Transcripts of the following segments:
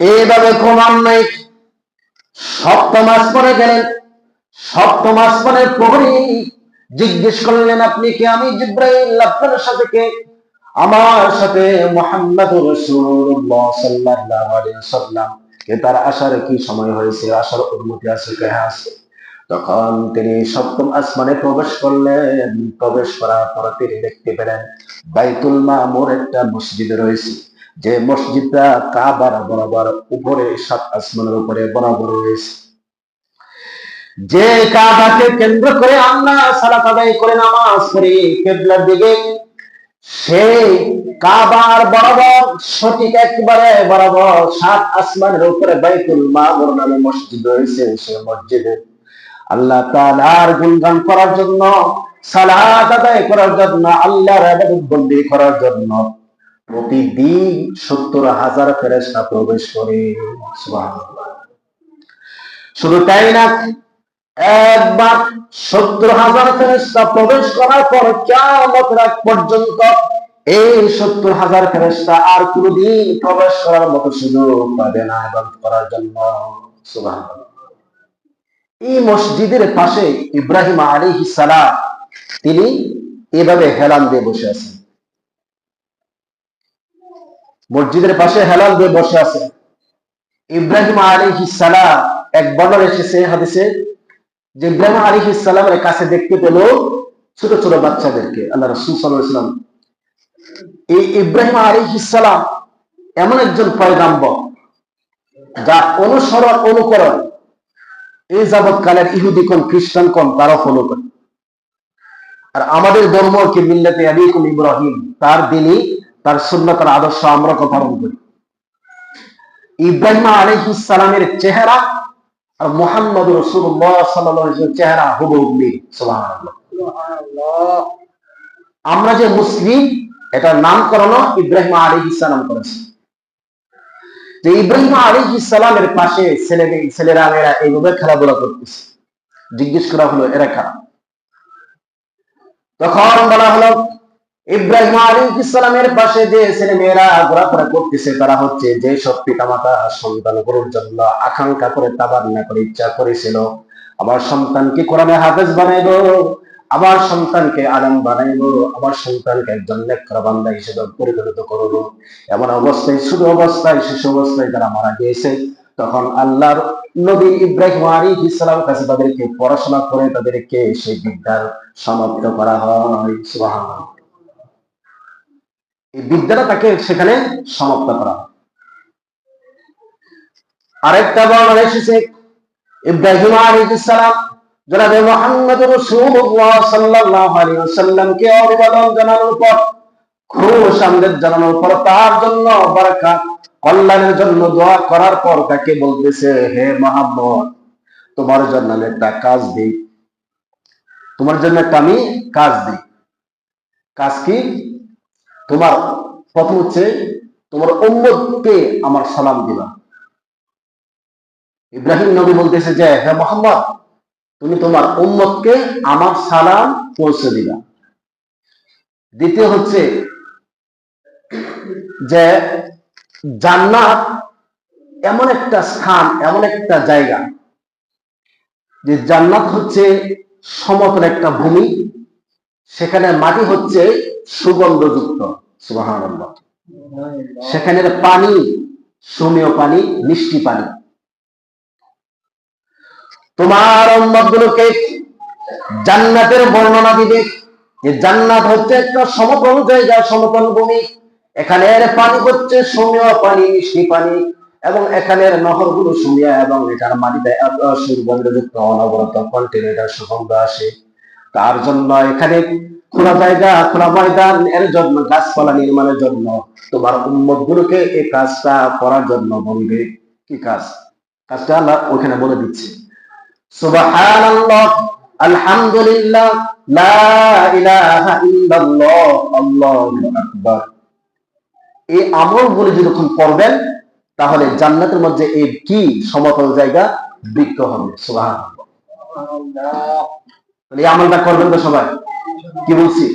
এইভাবে ক্রমান্বয়ে সপ্তম আসমানে গেলেন। সপ্তম আসমানের প্রহরী জিজ্ঞেস করলেন, আপনি কি আমি জিব্রাইল আপনার সাথে কে? আমার সাথে মোহাম্মদ রসুল্লাহ সাল্লাল্লাহু ওয়াসাল্লাম। কে তার আসার কি সময় হয়েছে? আসার অনুমতি আছে কে? হ্যাঁ আছে। তখন তিনি সপ্তম আসমানে প্রবেশ করলেন। প্রবেশ করার পর তিনি দেখতে পেলেন, বাইতুল মামুর একটা মসজিদ রয়েছে। যে মসজিদটা কাবার বরাবর উপরে সাত আসমানের উপরে বরাবর রয়েছে। যে কাবাকে কেন্দ্র করে আমরা সালাত আদায় করে নামাজ পড়ি, কেবলার দিকে সেই কাবার বরাবর সঠিক একবারে বরাবর সাত আসমানের উপরে বাইতুল মামুর নামে মসজিদ রয়েছে, সেই মসজিদে। আল্লাহ তাআলার গুণগান করার জন্য, সালাত আদায় করার জন্য, আল্লাহর ইবাদত বন্দি করার জন্য প্রতিদিন সত্তর হাজার ফেরেশতা প্রবেশ করে। শুধু তাই না, একবার সত্তর হাজার ফেরেশতা প্রবেশ করার পর রাত পর্যন্ত এই সত্তর হাজার ফেরেশতা আর কোনদিন প্রবেশ করার মতো সুযোগ পাবে না ইবাদত করার জন্য। সুবহানাল্লাহ। এই মসজিদের পাশে ইব্রাহিম আলী সালাম, তিনি এভাবে হেলান দিয়ে বসে আছেন। মসজিদের পাশে হেলান দিয়ে বসে আছেন ইব্রাহিম আলী সালাম এক বর্ণনা এসেছে হাদিসে যে ইব্রাহিম আলী সালামের কাছে দেখতে পেল ছোট ছোট বাচ্চাদেরকে, আল্লাহ রসুল সাল্লাম এই ইব্রাহিম আলী সালাম এমন একজন পয়গাম্বর যা অনুসরণ, অনুকরণ এই যাবৎকালের ইহুদি কোন, খ্রিস্টান কোন তারা ফলো করে। আর আমাদের ধর্ম কি মিল্লাতে আবিকুম ইব্রাহিম, তার দিনই তার সুন্নাত তার আদর্শ আমরা পালন করি ইব্রাহিম আলাইহিস সালামের চেহারা আর মোহাম্মদ রসুল্লাহ চেহারা সুবহানাল্লাহ। আমরা যে মুসলিম, এটার নামকরণ ইব্রাহিম আলাইহিস সালাম করেছে। যে ইব্রাহিম আলী ইসালামের পাশে ছেলে ছেলেরা মেয়েরা এইভাবে খেলাধুলা করতেছে। জিজ্ঞেস করা হলো, এরা খারাপ তখন বলা হলো ইব্রাহিম আলী ইসলামের পাশে যে ছেলে মেয়েরা ঘোরাফেরা করতেছে, তারা হচ্ছে যে সব পিতামাতা সন্তান গরুর জন্য আকাঙ্ক্ষা করে তাবার না করে, ইচ্ছা করেছিল। আমার সন্তানকে কোরআনে হাফেজ বানাইবো, আমার সন্তানকে আরাম বানাইবো, আমার সন্তানকে একজন বান্দা হিসেবে পরিগণিত করব। এমন অবস্থায়, শুধু অবস্থায় শিশু অবস্থায় তারা মারা গিয়েছে, তখন আল্লাহর নবী ইব্রাহিম আলী ইসলাম কাছে তাদেরকে পড়াশোনা করে, তাদেরকে সেই বিদ্যার সমাপ্ত করা হয়। সুবহানাল্লাহ। এই বিদ্যাটা তাকে সেখানে সমাপ্ত করা। আরেকটা বর্ণনা এসেছে, ইব্রাহিম আলী ইসলাম জনাবে মোহাম্মদ রসুল্লাহ সাল্লাল্লাহু আলাইহি ওয়াসাল্লামকে অভিবাদন জানানোর পর, খুশ আমদের জানানোর পর তার জন্য বারাকাত, কল্যাণের জন্য দোয়া করার পর তাকে বলতেছে, হে মোহাম্মদ, তোমার জন্য আমি একটা কাজ দিই। তোমার জন্য একটা আমি কাজ দিই। কাজ কি? তোমার প্রথম হচ্ছে তোমার উম্মতকে আমার সালাম দিবা। ইব্রাহিম নবী বলতেছে যে হ্যাঁ মোহাম্মদ, তুমি তোমার উম্মতকে আমার সালাম পৌঁছে দিবা। দ্বিতীয় হচ্ছে যে, জান্নাত এমন একটা স্থান, এমন একটা জায়গা, যে জান্নাত হচ্ছে সমতল একটা ভূমি, সেখানে মাটি হচ্ছে সুগন্ধযুক্ত। সুবহানাল্লাহ। সেখানের পানি, সুমীয় পানি, মিষ্টি পানি। তোমার উম্মতগুলোকে জান্নাতের বর্ণনা দিবে যে জান্নাত হচ্ছে একটা সমতল জায়গা, সমতল ভূমি। এখানের পানি হচ্ছে সৌম্য পানি, মিষ্টি পানি এবং এখানের নহরগুলো সুমিয়া এবং এটার মাটিতে এত সুগন্ধযুক্ত অনবরত কন্টিনেন্টার সুগন্ধ আসে। তার জন্য এখানে খোলা জায়গা, খোলা ময়দান, এর জন্য গাছপালা নির্মাণের জন্য তোমার উম্মত গুলোকে এই কাজটা করার জন্য বলবে। কি কাজ? কাজটা আল্লাহ ওখানে বলে দিচ্ছে। আলহামদুলিল্লাহ, লা ইলাহা ইল্লাল্লাহ, আল্লাহু আকবার। এই যখন করবেন, তাহলে জান্নাতের মধ্যে এই কি সমতল জায়গা বৃক্ষ হবে। সুবহানাল্লাহ। আমলটা করবেন তো সবাই? কি বলছি?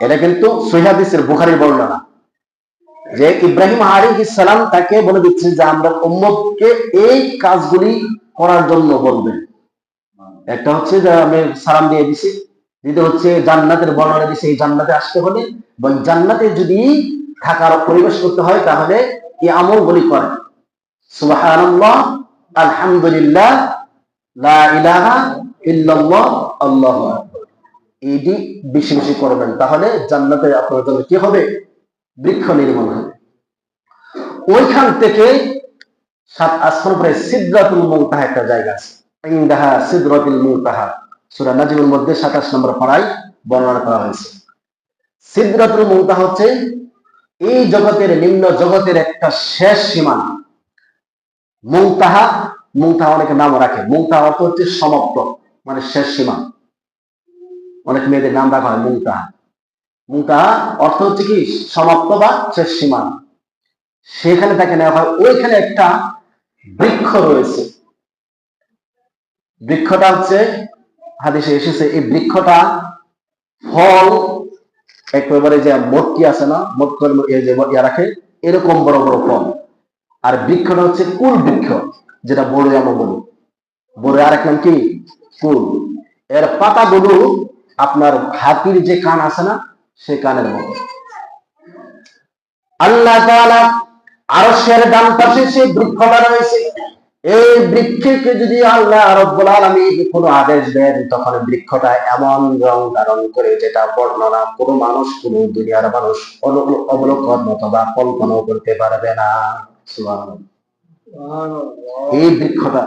এটা কিন্তু সহিহাদিসের বুখারীর বর্ণনা। যে ইব্রাহিম আলী ইসালাম তাকে বলে দিচ্ছে যে, আমরা উম্মতকে এই কাজগুলি করার জন্য বলবেন একটা হচ্ছে যে, আমি সালাম দিয়ে দিছি। দ্বিতীয় হচ্ছে, জান্নাতের বর্ণনা দিছে, এই জান্নাতে আসতে হলে। এবং জান্নাতে যদি থাকার পরিবেশ করতে হয়, তাহলে এই আমলগুলি করেন সুবহানাল্লাহ, আলহামদুলিল্লাহ, লা ইলাহা ইল্লাল্লাহ, আল্লাহু এটি বেশি বেশি করবেন। তাহলে জান্নাতে আপনার জন্য কি হবে? বৃক্ষ নির্মাণ হবে। ওইখান থেকে সাত আসমান পরে সিদ্রাতুল মৌতাহা একটা জায়গা আছে। ইন্দাহা সিদ্রাতুল মৌতাহা সূরা নাজিমের মধ্যে 27 নম্বর পাড়ায় বর্ণনা করা হয়েছে। সিদ্রাতুল মৌতাহা হচ্ছে এই জগতের নিম্ন জগতের একটা শেষ সীমানা। মৌতাহা মৌতাহা অনেকে নাম রাখে। মৌতাহা অর্থ হচ্ছে সমাপ্ত মানে শেষ সীমা। অনেক মেয়েদের নাম রাখা হয় মৌতাহা মৌতাহা অর্থ হচ্ছে কি? সমাপ্ত বা শেষ সীমা। সেখানে তাকে নেওয়া হয়, ওইখানে একটা বৃক্ষ রয়েছে। বৃক্ষটা হচ্ছে, হাদিসে এসেছে, এই বৃক্ষটা ফল, একেবারে যে মটকি আছে না মটকর ইয়া রাখে, এরকম বড় বড় ফল। আর বৃক্ষটা হচ্ছে কুল বৃক্ষ, যেটা বড় আমরা বলি। বড় আর এক নাম কি? কুল। এর পাতাগুলো আপনার হাতির যে কান আছে না, সে কানের মতো। আল্লাহ তাআলা আরশের ডান পাশে সেই বৃক্ষটা রয়েছে এই বৃক্ষকে যদি আল্লাহ রব্বুল আলামিন কোনো আদেশ দেন, তখন বৃক্ষটা এমন রং ধারণ করে যেটা বর্ণনা কোনো মানুষ, কোনো দুনিয়ার মানুষ অবলোকন অথবা কল্পনাও করতে পারবে না। এই বৃক্ষটা।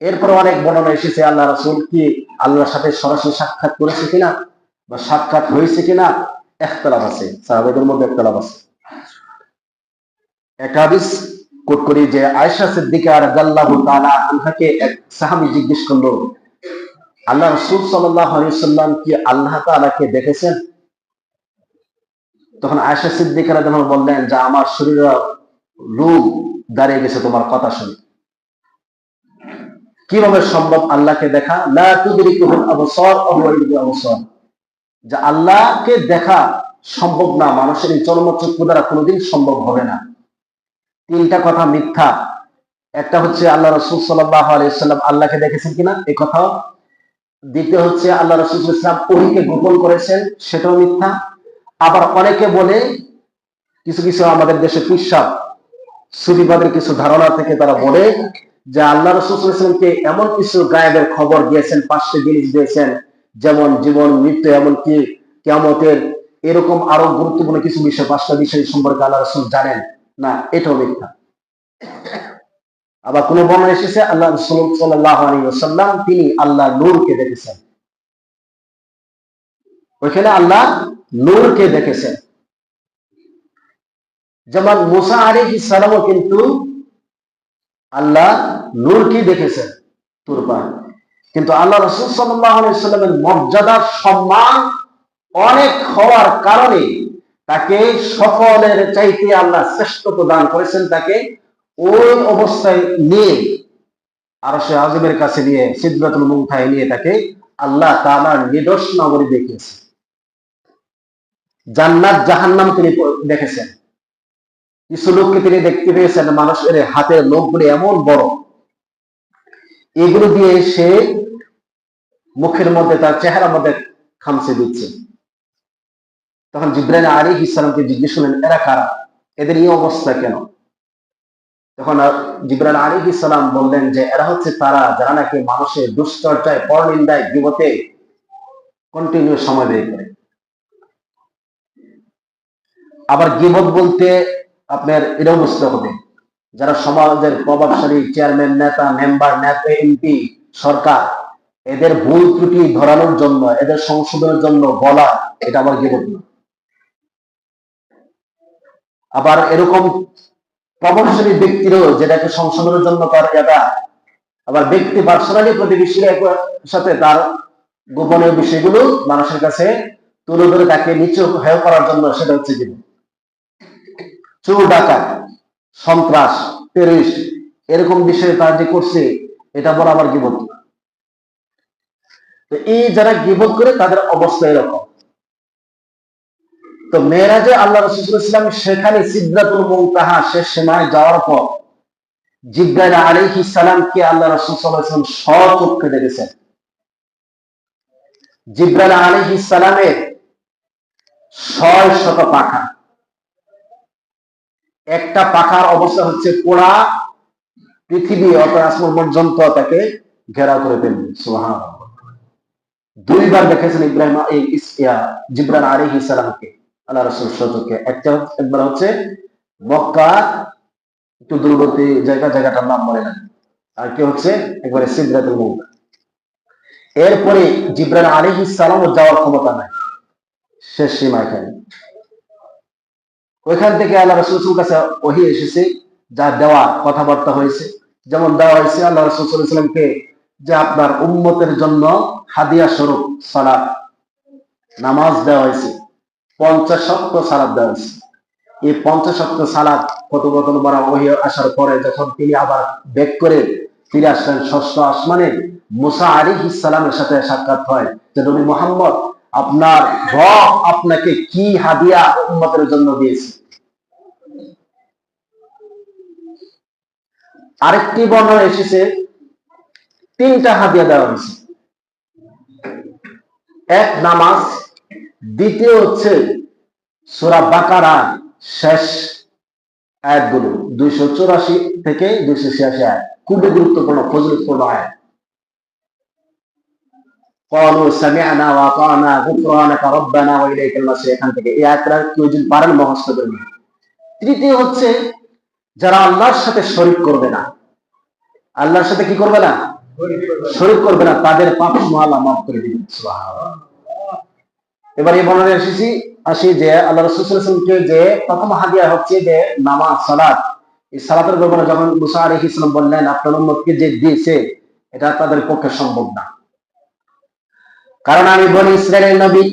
এরপর অনেক বর্ণনা এসেছে, আল্লাহ রাসূল কি আল্লাহর সাথে সরাসরি সাক্ষাৎ করেছে কিনা বা সাক্ষাৎ হয়েছে কিনা একতলাপ আছে, সাহাবাদের মধ্যে একতলাপ আছে। একটা হাদিস কোট করি যে আয়েশা সিদ্দিকা রাদিয়াল্লাহু তাআলা আনহাকে এক সাহাবী জিজ্ঞেস করল, আল্লাহ রাসূল সাল্লাম কি আল্লাহ তাআলাকে দেখেছেন? তখন আয়েশা সিদ্দিকা রাদিয়াল্লাহু বললেন, যে আমার শরীরে রূপ দাঁড়িয়ে গেছে তোমার কথা শুনে। কীভাবে সম্ভব আল্লাহকে দেখা? যে আল্লাহকে দেখা সম্ভব না, মানুষের এই চরমচক্ষু দ্বারা কোনোদিন সম্ভব হবে না। তিনটা কথা মিথ্যা। একটা হচ্ছে আল্লাহ রসুল আলাইসাল্লাম আল্লাহকে দেখেছেন কিনা? এই কথাও। দ্বিতীয় হচ্ছে আল্লাহ রসুল ইসলাম ওহিকে গোপন করেছেন, সেটাও মিথ্যা। আবার অনেকে বলে, কিছু কিছু আমাদের দেশে পিসাব, সুফিবাদের কিছু ধারণা থেকে তারা বলে যে আল্লাহ রসুল ইসলামকে এমন কিছু গায়েবের খবর দিয়েছেন, পাঁচটি জিনিস দিয়েছেন, যেমন জীবন, মৃত্যু, এমনকি কেমতের এরকম আরও গুরুত্বপূর্ণ কিছু বিষয়, পাঁচটা বিষয় সম্পর্কে আল্লাহ রসুল জানেন। না, এটাও মিথ্যা। আবার কোন বর্ণনা এসেছে, আল্লাহ রসুল সাল্লাহ আলী তিনি আল্লাহ নূরকে দেখেছেন। ওইখানে আল্লাহ নূরকে দেখেছেন। যেমন মুসা আলী সালামও কিন্তু আল্লাহ নূরকে দেখেছেন? তুরবান কিন্তু আল্লাহ রসুল সাল্লামের মর্যাদার সম্মান অনেক হওয়ার কারণে তাকে সকলের চাইতে আল্লাহ শ্রেষ্ঠ প্রদান করেছেন তাকে ওই অবস্থায় নিয়ে আর সে আজমের কাছে নিয়ে সিদ্ধাতুল মুংথায় নিয়ে তাকে আল্লাহ তাআলার নিদর্শ নগরী দেখিয়েছে জান্নাত, জাহান্নাম তিনি দেখেছেন। কিছু লোককে তিনি দেখতে পেয়েছেন, মানুষের হাতের লোকগুলি এমন বড়। এগুলো দিয়ে সে মুখের মধ্যে তার চেহারার মধ্যে খামছে দিচ্ছে। তখন জিব্রাইল আলী ইসলামকে জিজ্ঞেস করলেন, এরা কারা? এদের এই অবস্থা কেন? তখন জিব্রাইল আলী ইসলাম বললেন যে, এরা হচ্ছে তারা যারা নাকি মানুষের দুশ্চর্চায়, পরনিন্দায়, বিপদে কন্টিনিউ সময় ব্যয় করে। আবার গিবত বলতে আপনার এটাও বুঝতে হবে। যারা সমাজের প্রভাবশালী চেয়ারম্যান নেতা মেম্বার নেতা এমপি সরকার, এদের ভুল ত্রুটি ধরানোর জন্য, এদের সংশোধনের জন্য বলা, এটা আবার গিবত না। আবার এরকম প্রভাবশালী ব্যক্তিরও যেটাকে সংশোধনের জন্য তার এটা, আবার ব্যক্তি পার্সোনালি প্রতিবেশীর সাথে তার গোপনীয় বিষয়গুলো মানুষের কাছে তুলে ধরে তাকে নিচু হেয় করার জন্য সেটা হচ্ছে চোর, ডাকাত। সন্ত্রাস টেরিস্ট এরকম বিষয়ে তার যে করছে, এটা বলা আবার গিবত তো এই যারা গিবত করে, তাদের অবস্থা এরকম। তো মেয়েরাজে আল্লাহ রসুল ইসলাম সেখানে সিদ্ধাতুল মৌতাহা সে সীমায় যাওয়ার পর জিব্রাইল আলাইহি সালামকে আল্লাহ রসুল সাল্লাম স্বচক্ষে দেখেছেন। জিব্রাইল আলাইহি সালামের ছয় শত পাখা। একটা পাখার অবস্থা হচ্ছে পোড়া পৃথিবী অত পর্যন্ত তাকে ঘেরাও করে ফেলবে। সুহান দুইবার দেখেছেন ইব্রাহিম জিব্রান আলী সালামকে। আল্লাহ রসুল সচকে। একটা একবার হচ্ছে মক্কা, একটু দূরবর্তী জায়গা, জায়গাটার নাম মনে নাই আর কি হচ্ছে? একবারে সিদ্ধাতুল মৌলা এরপরে জিব্রান আলী সালামও যাওয়ার ক্ষমতা নাই। শেষ সীমা এখানে ওইখান থেকে আল্লাহ রসুল কাছে ওহি এসেছে, যা দেওয়া কথাবার্তা হয়েছে। যেমন দেওয়া হয়েছে আল্লাহ রসুলামকে যে আপনার উম্মতের জন্য হাদিয়া স্বরূপ সালাদ নামাজ দেওয়া হয়েছে, পঞ্চাশ সপ্ত সালাদ দেওয়া হয়েছে। এই পঞ্চাশ সপ্ত সালাদ কথোপকথন বলা ওহি আসার পরে যখন তিনি আবার বেক করে ফিরে আসলেন, ষষ্ঠ আসমানে মুসা আলী ইসালামের সাথে সাক্ষাৎ হয় যে নবী মোহাম্মদ আপনার রব আপনাকে কি হাদিয়া উম্মতের জন্য দিয়েছে? আরেকটি বর্ণনা এসেছে, তিনটা হাদিয়া দেওয়া হয়েছে। এক নামাজ, দ্বিতীয় হচ্ছে সোরা বাকারা শেষ আয়াতগুলো, দুইশো চৌরাশি থেকে দুইশো ছিয়াশি আয়াত। খুবই গুরুত্বপূর্ণ, ফজলতপূর্ণ আয়াত। قالوا سمعنا واطعنا غفرانك ربنا واليك المصير এখান থেকে এই আয়াতটা কেউ যদি পারেন মুখস্থ করবেন তৃতীয় হচ্ছে যারা আল্লাহর সাথে শরীক করবে না আল্লাহর সাথে কি করবে না শরীক করবে না তাদের পাপ আল্লাহ মাফ করে দিবেন এবার এই বর্ণনা এসেছি আসি যে আল্লাহ রসুলকে যে প্রথম হাদিয়া হচ্ছে যে নামাজ সালাত এই সালাতের ব্যাপারে যখন মুসা আলী ইসলাম বললেন আপনার উন্মতকে যে দিয়েছে এটা তাদের পক্ষে সম্ভব না কারণ আমি বলি ইসরায়েলের নবী,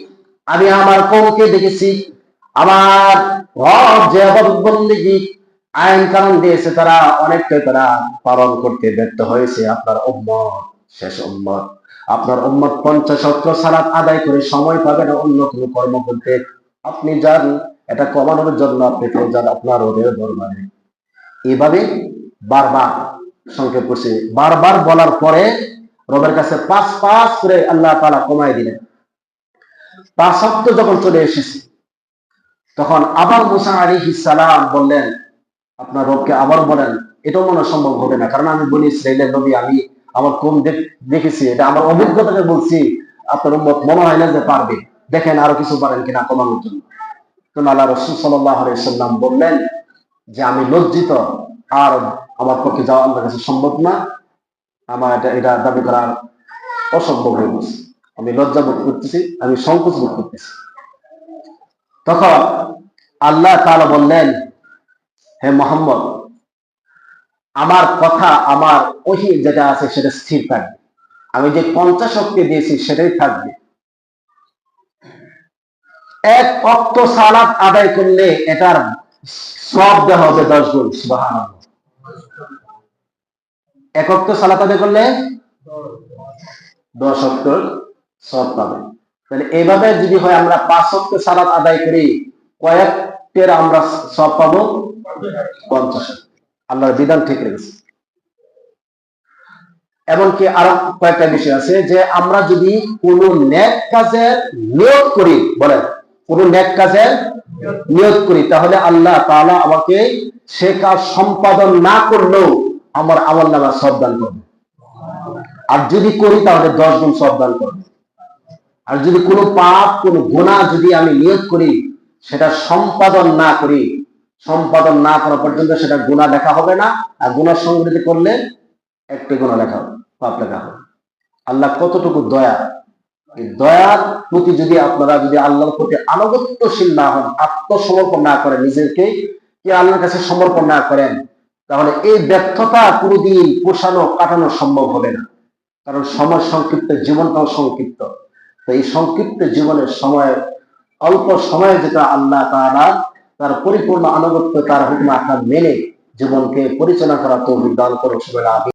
আমি আমার কমকে দেখেছি। আমার রব যে বন্দিগি আইন কানুন দিয়েছে, তারা অনেকটাই তারা পালন করতে ব্যর্থ হয়েছে। আপনার উম্মত, শেষ উম্মত। আপনার উম্মত পঞ্চাশ সত্র সালাত আদায় করে সময় পাবেন অন্য কোনো কর্ম করতে। আপনি যান, এটা কমানোর জন্য আপনি যান আপনার ওদের দরবারে। এইভাবে বারবার সংক্ষেপ করছে। বারবার বলার পরে রবের কাছে পাঁচ পাঁচ করে আল্লাহ তালা কমাই দিলেন। তা সত্ত্বেও যখন চলে এসেছে, তখন আবার মুসা আলী সালাম বললেন, আপনার রবকে আবার বলেন, এটাও মনে সম্ভব হবে না। কারণ আমি বলি ইসরায়েলের নবী, আমি আমার কম দেখেছি, এটা আমার অভিজ্ঞতাকে বলছি, আপনার উম্মত মনে হয় না যে পারবে। দেখেন আরও কিছু পারেন কিনা কমানোর জন্য। তো আল্লাহ রসুল সাল্লাম বললেন যে, আমি লজ্জিত, আর আমার পক্ষে যাওয়া আমার কাছে সম্ভব না। আমার এটা এটা দাবি করা অসম্ভব হয়ে গেছে। আমি লজ্জা বোধ করতেছি, আমি সংকোচ বোধ করতেছি। তখন আল্লাহ তাআলা বললেন, হে মোহাম্মদ, আমার কথা, আমার ওহি যেটা আছে সেটা স্থির থাকবে। আমি যে পঞ্চাশ শক্তি দিয়েছি সেটাই থাকবে। এক অক্ত সালাত আদায় করলে এটার সব দেওয়া হবে দশ গুণ এক অক্ত সালাত আদায় করলে? দশ অক্ত সব পাবে। তাহলে এইভাবে যদি হয় আমরা পাঁচ অক্ত সালাত আদায় করি, কয়েকটের আমরা সব পাবো পঞ্চাশ আল্লাহর বিধান ঠিক রেখেছে। এমনকি আরও কয়েকটা বিষয় আছে যে আমরা যদি কোন ন্যাক কাজের নিয়োগ করি, বলেন, কোন ন্যাক কাজের নিয়োগ করি, তাহলে আল্লাহ তাআলা আমাকে সে কাজ সম্পাদন না করলেও আমার আমল নামা সব দান করবে। আর যদি করি, তাহলে দশ গুণ সব দান করবে। আর যদি কোনো পাপ, কোন গুণা যদি আমি নিয়োগ করি, সেটা সম্পাদন না করি, সম্পাদন না করা পর্যন্ত সেটা গুণা লেখা হবে না। আর গুণা সংগৃহীত করলে একটি গুণা হবে, পাপ লেখা হবে। আল্লাহ কতটুকু দয়া? এই দয়ার প্রতি যদি আপনারা যদি আল্লাহর প্রতি আনুগত্যশীল না হন, আত্মসমর্পণ না করেন নিজেকে, কি আল্লাহর কাছে সমর্পণ না করেন? তাহলে এই ব্যর্থতা কোনোদিন পোষানো, কাটানো সম্ভব হবে না। কারণ সময় সংক্ষিপ্ত, জীবনটাও সংক্ষিপ্ত। তো এই সংক্ষিপ্ত জীবনের সময়, অল্প সময়ে যেটা আল্লাহ তারা তার পরিপূর্ণ আনুগত্য, তার হুকুম, আকার মেনে জীবনকে পরিচালনা করা তো দান করো সবাই